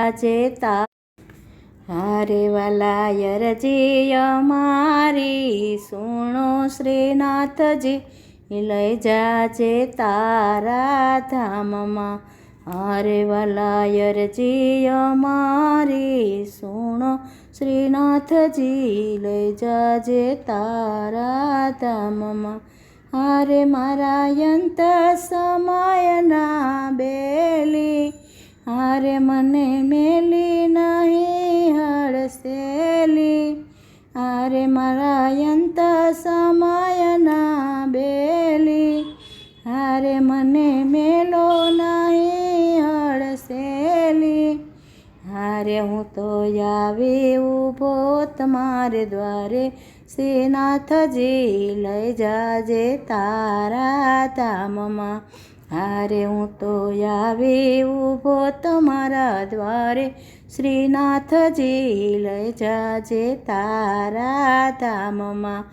આજે તા હારે વાલાયરજી અમારી સુણો શ્રીનાથજી લઈ જાજે તારા ધામમાં. હારે વાલાયરજી અમારી સુણો શ્રીનાથજી લઈ જાજે તારા ધામમાં. હારે મારા યંત સમયના હારે મને મેલી નહીં હળસેલી આરે મારા યંત સમયના બેલી. હારે મને મેલો નહીં હળસેલી હારે હું તો આવી ઊભો તમારે દ્વારે, શ્રીનાથજી લઈ જાજે તારા ધામમાં. હારે હું તો આવી ઊભો તમારા દ્વારે. શ્રીનાથજી લઈ જાજે તારા ધામમાં.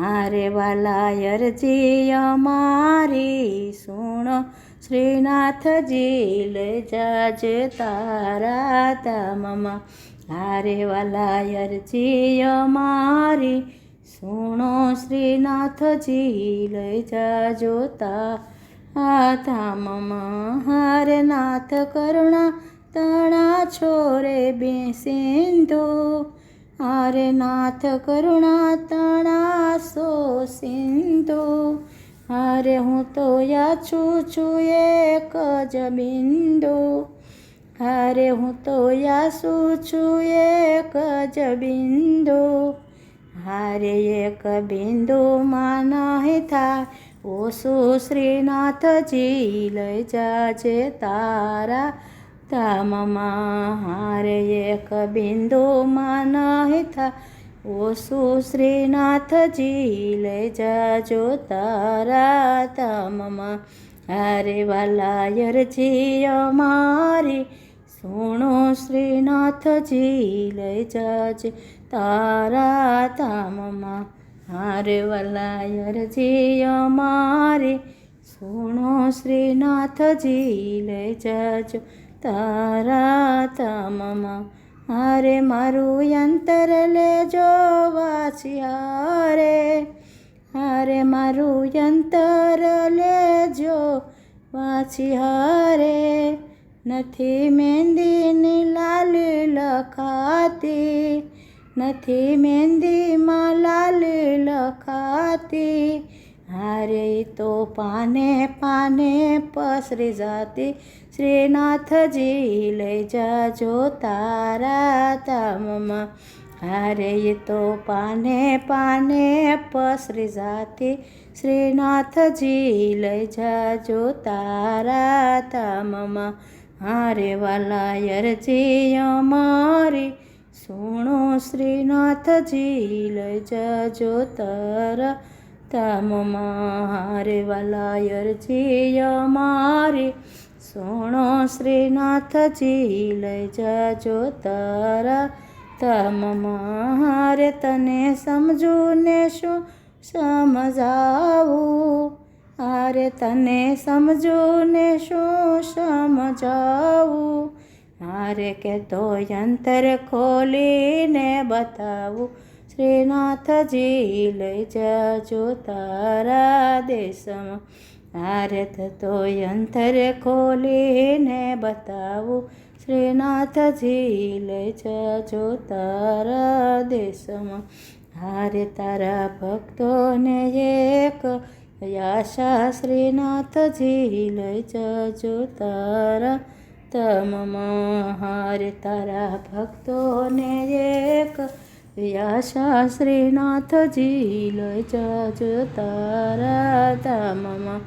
હારે વાલાયરજી અમારી સુણો. શ્રીનાથજી લઈ જાજે તારા ધામમાં. હારે વાલાયરજી અમારી સુણો. શ્રીનાથજી લઈ જાજો તા ધામમાં હારે નાથ કરુણા તણા છોરે બેસિંધુ. હારે નાથ કરુણા તણા સો સિંધુ હારે હું તો યાચું છું એક જ બિંદુ. હારે હું તો યાસું છું એક જ બિંદુ. હારે એક બિંદુમાં નહીં થાય ઓસુ શ્રીનાથજી લઈ જાજે તારા ધામમાં. હારે એક બિંદુમાં નહીં થાય ઓસુ શ્રીનાથજી લઈ જાજો તારા ધામમાં. હારે વાલાયરજી અમારી, સુણો શ્રીનાથજી લઈ જાજે તારા ધામમાં. હારે વલાયરજી અમારે, સુણો શ્રીનાથજી લઈ જાજો તારા તમમાં. હારે મારું યંતર લેજો વાછિયારે, હારે મારું યંતર લેજો વાછિયારે. નથી મહેંદીની લાલી લખાતી નથી મહેંદીમાં લાલ લખાતી. હારે તો પાને પાને પસરી જાતી. શ્રીનાથજી લઈ જાજો તારા તામમાં હારે તો પાને પાને પસરી જાતી. શ્રીનાથજી લઈ જાજો તારા તામમાં હારે વાલાયરજી અમારી સુણો શ્રીનાથજી લઈ જાજો તારા ધામમાં હારે વાલાયરજી અમારી. સુણો શ્રીનાથજી લઈ જાજો તારા ધામમાં હારે તને સમજું ને શું સમજાવું? આરે તને સમજો ને શું સમજાવું? હારે કે તો યંત્ર ખોલીને બતાવું, શ્રીનાથજી લઈ જજો તારા દેશમાં. હારે તો યંત્ર ખોલીને બતાવું, શ્રીનાથજી લઈ જજો તારા દેશમાં. હારે તારા ભક્તોને એક યાશા, શ્રીનાથજી લઈ જજો તારા તમમાં હારે તારા ભક્તોને એક વ્યાસા શ્રીનાથજી લઈ જાજો તારા ધામમાં